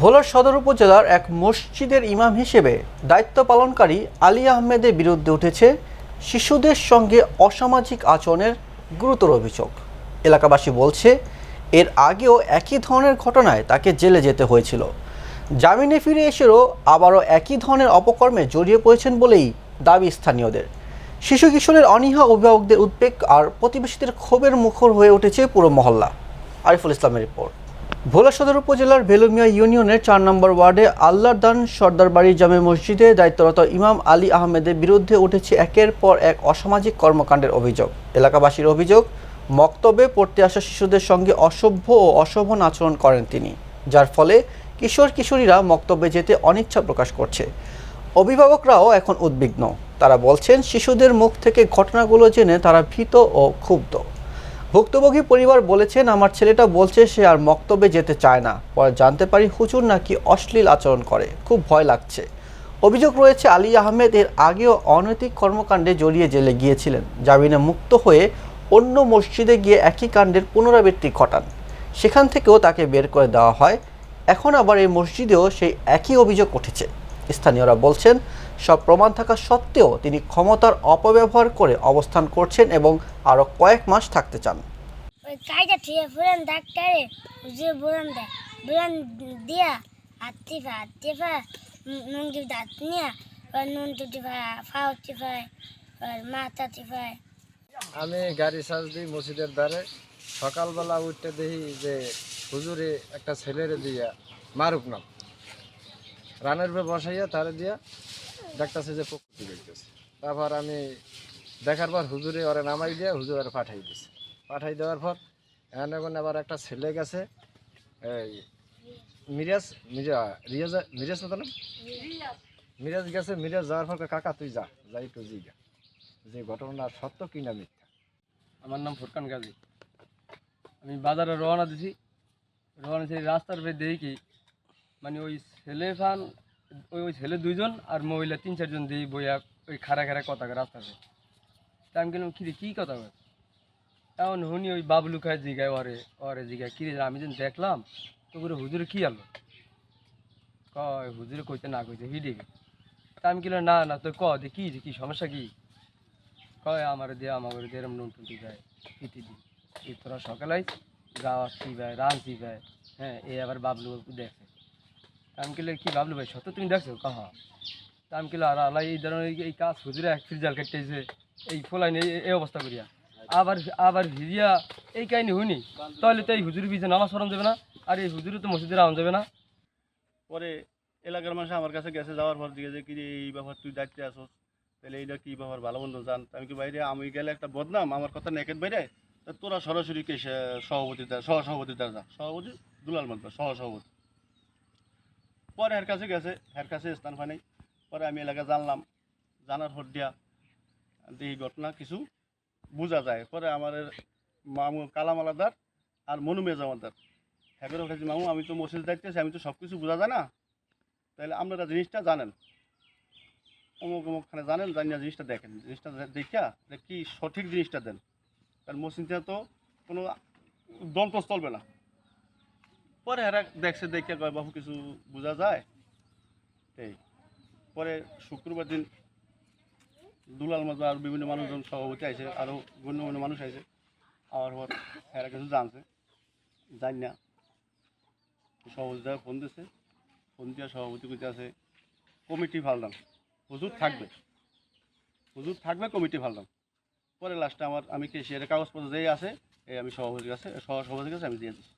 ভোলার সদর উপজেলার এক মসজিদের ইমাম হিসেবে দায়িত্ব পালনকারী আলী আহমেদের বিরুদ্ধে উঠেছে শিশুদের সঙ্গে অসামাজিক আচরণের গুরুতর অভিযোগ। এলাকাবাসী বলছে, এর আগেও একই ধরনের ঘটনায় তাকে জেলে যেতে হয়েছিল। জামিনে ফিরে এসেও আবারও একই ধরনের অপকর্মে জড়িয়ে পড়েছেন বলেই দাবি স্থানীয়দের। শিশু কিশোরের অনীহা অভিভাবকদের উদ্বেগ আর প্রতিবেশীদের ক্ষোভের মুখর হয়ে উঠেছে পুরো মহল্লা। আরিফুল ইসলামের রিপোর্ট। ভোলা সদর উপজেলার ভেলুমিয়া ইউনিয়নের চার নম্বর ওয়ার্ডে আল্লাহর দান সর্দার বাড়ি জামে মসজিদে দায়িত্বরত ইমাম আলী আহমেদের বিরুদ্ধে উঠেছে একের পর এক অসামাজিক কর্মকাণ্ডের অভিযোগ। এলাকাবাসীর অভিযোগ, মক্তবে পড়তে আসা শিশুদের সঙ্গে অসভ্য ও অশোভন আচরণ করেন তিনি, যার ফলে কিশোর কিশোরীরা মক্তব্যে যেতে অনিচ্ছা প্রকাশ করছে। অভিভাবকরাও এখন উদ্বিগ্ন। তারা বলছেন, শিশুদের মুখ থেকে ঘটনাগুলো জেনে তারা ভীত ও ক্ষুব্ধ। ভুক্তভোগী পরিবার বলেছেন, আমার ছেলেটা বলছে সে আর মক্তবে যেতে চায় না। পরে জানতে পারি হুজুর নাকি অশ্লীল আচরণ করে। খুব ভয় লাগছে। অভিযোগ রয়েছে, আলী আহমেদ এর আগেও অনৈতিক কর্মকাণ্ডে জড়িয়ে জেলে গিয়েছিলেন। জামিনে মুক্ত হয়ে অন্য মসজিদে গিয়ে একই কাণ্ডের পুনরাবৃত্তি ঘটান। সেখান থেকেও তাকে বের করে দেওয়া হয়। এখন আবার এই মসজিদেও সেই একই অভিযোগ উঠেছে। স্থানীয়রা বলছেন, সব প্রমাণ থাকা সত্ত্বেও তিনি ক্ষমতার অপব্যবহার করে অবস্থান করছেন এবং আরও কয়েক মাস থাকতে চান। ওই কাইটা ঠিক ডাক্তারে দেয় নুন টিপা নিয়ে নুন টিপা ফাও টিপায় ওর মাথা টিপায় আমি গাড়ি সাজ দিই মসজিদের ধারে সকালবেলা উঠতে দেখি যে হুজুরে একটা ছেলেরে দিয়া মারুক নাম। রানের উপরে বসাইয়া তারে দিয়া দেখতেছে যে প্রকৃতি দেখতেছে তারপর আমি দেখার পর হুজুরে ওরে নামাই দিয়ে হুজুর ওরে পাঠাই দিছে। পাঠাই দেওয়ার পর এখানে আবার একটা ছেলে গেছে, এই মিরাজ মিরা রিয়াজ, মিরাজ না তো না মিরাজ গেছে, মিরাজ যাওয়ার পর কাকা, তুই যা যাই একটু জিগা। যে ঘটনা সত্য কি না মিথ্যা? আমার নাম ফুরকান গাজী। আমি বাজারে রওনা দিছি। রওনা দিছি রাস্তার উপরে দেখি মানে ওই ছেলে ফান, ওই ওই ছেলে দুইজন আর মহিলা তিন চারজন দিয়ে বইয়া ওই খারা খারা কথা কয় রাস্তাতে। তা আমি গেলাম কিরে, কী কথা কয় এখন শুনি ওই বাবলু খায় জিগায়, ওরে ওরে জিগায়, কিরে, আমি যখন দেখলাম তো করে হুজুরে কী আলো? কয়, হুজুরে কইতে না কইতে হিডিকে তা আমি কিলো না না তুই ক, দে কী যে কী, সমস্যা কী? কয়, আমার দিয়ে আমার দিয়ে এরম নুন টুটি যায় পিটি দি। এই তোরা সকালে গাওয়া ভাই রাঁধছি ভাই হ্যাঁ এ আবার বাবলু দেখছে তা আমি কিলে কি বাবলু ভাই, সত্য তুমি দেখছ? কাহা তা আমি কিলো আর আলাই এই ধরনের এই- কাজ হুজুরে এক ফিরজাল কাটতেছে। এই ফোলাই এই অবস্থা করিয়া। আবার আবার ভিজিয়া এই কাহিনী হুনি তাহলে তো এই হুজুরি বিজে নামাজ পড়ানো যাবে না, আর এই হুজুরি তো মসজিদে আনা যাবে না। পরে এলাকার মানুষ আমার কাছে গেছে, যাওয়ার পর দিকে যে কি এই ব্যাপার, তুই দায়িত্বে আসোস তাহলে এইটা কি ব্যাপার? ভালো মন্দ জান? আমি কি বাইরে আমি গেলে একটা বদনাম, আমার কথা নেকেট বাইরে। তোরা সরাসরি কে সে- সভাপতির দ্বারা সহ সভাপতির দ্বারা যা, সভাপতি? দুলাল মানবা সহ সভাপতি পরে এর কাছে গেছে এর কাছে স্থান নাই। পরে আমি এলাকা জানলাম। জানার পর দিয়া এই ঘটনা কিছু বোঝা যায়। পরে আমার মামু কালাম আলাদার আর মনু মেজামাদার। হ্যাঁ কাছে মামু, আমি তো মসজিদ দায়িত্বে আছি আমি তো সব কিছু বোঝা যায় না। তাহলে আপনারা জিনিসটা জানেন। অমুক অমুকখানে জানেন, জানিয়া জিনিসটা দেখেন। জিনিসটা দেখা কি সঠিক জিনিসটা দেন। কারণ মসজিদটা তো কোনো দম তো চলবে না। পরে এরা দেখছে দেখে কয়, বাবু, কিছু বোঝা যায়? এই। পরে শুক্রবার দিন দুলাল মাজা আর বিভিন্ন মানুষজন সভাপতি আছে আরও গণ্যমান্য মানুষ আছে আমার পর এরা কিছু জানছে, জানি না। সভাপতিরা ফোন দিছে, ফোন দিয়া সভাপতি কইতে আছে, কমিটি ফালদাম, হুজুর থাকবে। হুজুর থাকবে, কমিটি ফালদাম। পরে লাস্টে আমার, আমি কে সে কাগজপত্র যেই আছে, এই আমি সভাপতির কাছে সহ সভাপতির কাছে আমি দিয়ে দিচ্ছি